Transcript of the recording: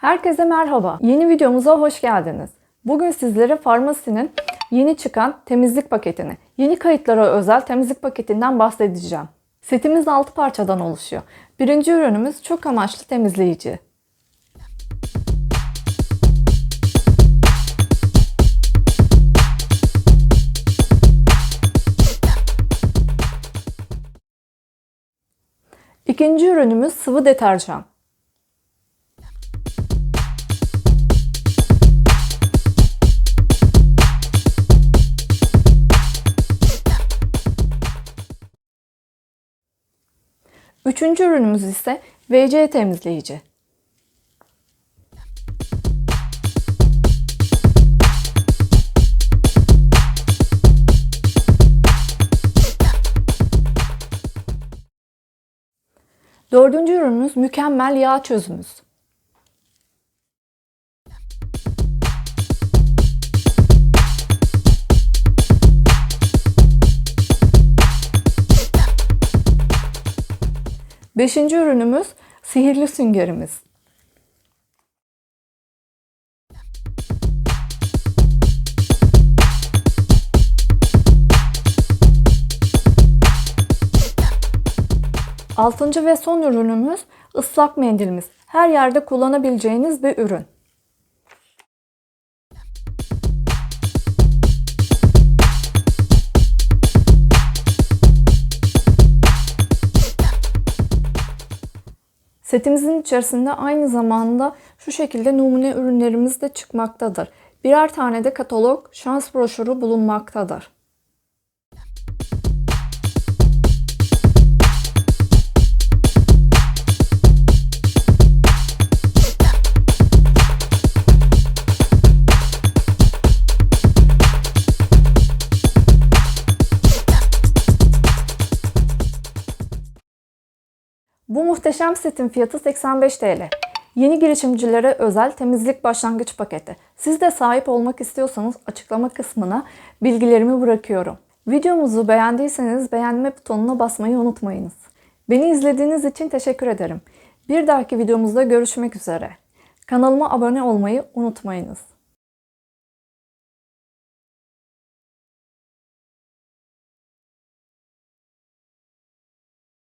Herkese merhaba. Yeni videomuza hoş geldiniz. Bugün sizlere Farmasi'nin yeni çıkan temizlik paketini, yeni kayıtlara özel temizlik paketinden bahsedeceğim. Setimiz 6 parçadan oluşuyor. Birinci ürünümüz çok amaçlı temizleyici. İkinci ürünümüz sıvı deterjan. Üçüncü ürünümüz ise WC temizleyici. Dördüncü ürünümüz mükemmel yağ çözümüz. Beşinci ürünümüz sihirli süngerimiz. Altıncı ve son ürünümüz ıslak mendilimiz. Her yerde kullanabileceğiniz bir ürün. Setimizin içerisinde aynı zamanda şu şekilde numune ürünlerimiz de çıkmaktadır. Birer tane de katalog, şans broşürü bulunmaktadır. Bu muhteşem setin fiyatı 85 TL. Yeni girişimcilere özel temizlik başlangıç paketi. Siz de sahip olmak istiyorsanız açıklama kısmına bilgilerimi bırakıyorum. Videomuzu beğendiyseniz beğenme butonuna basmayı unutmayınız. Beni izlediğiniz için teşekkür ederim. Bir dahaki videomuzda görüşmek üzere. Kanalıma abone olmayı unutmayınız.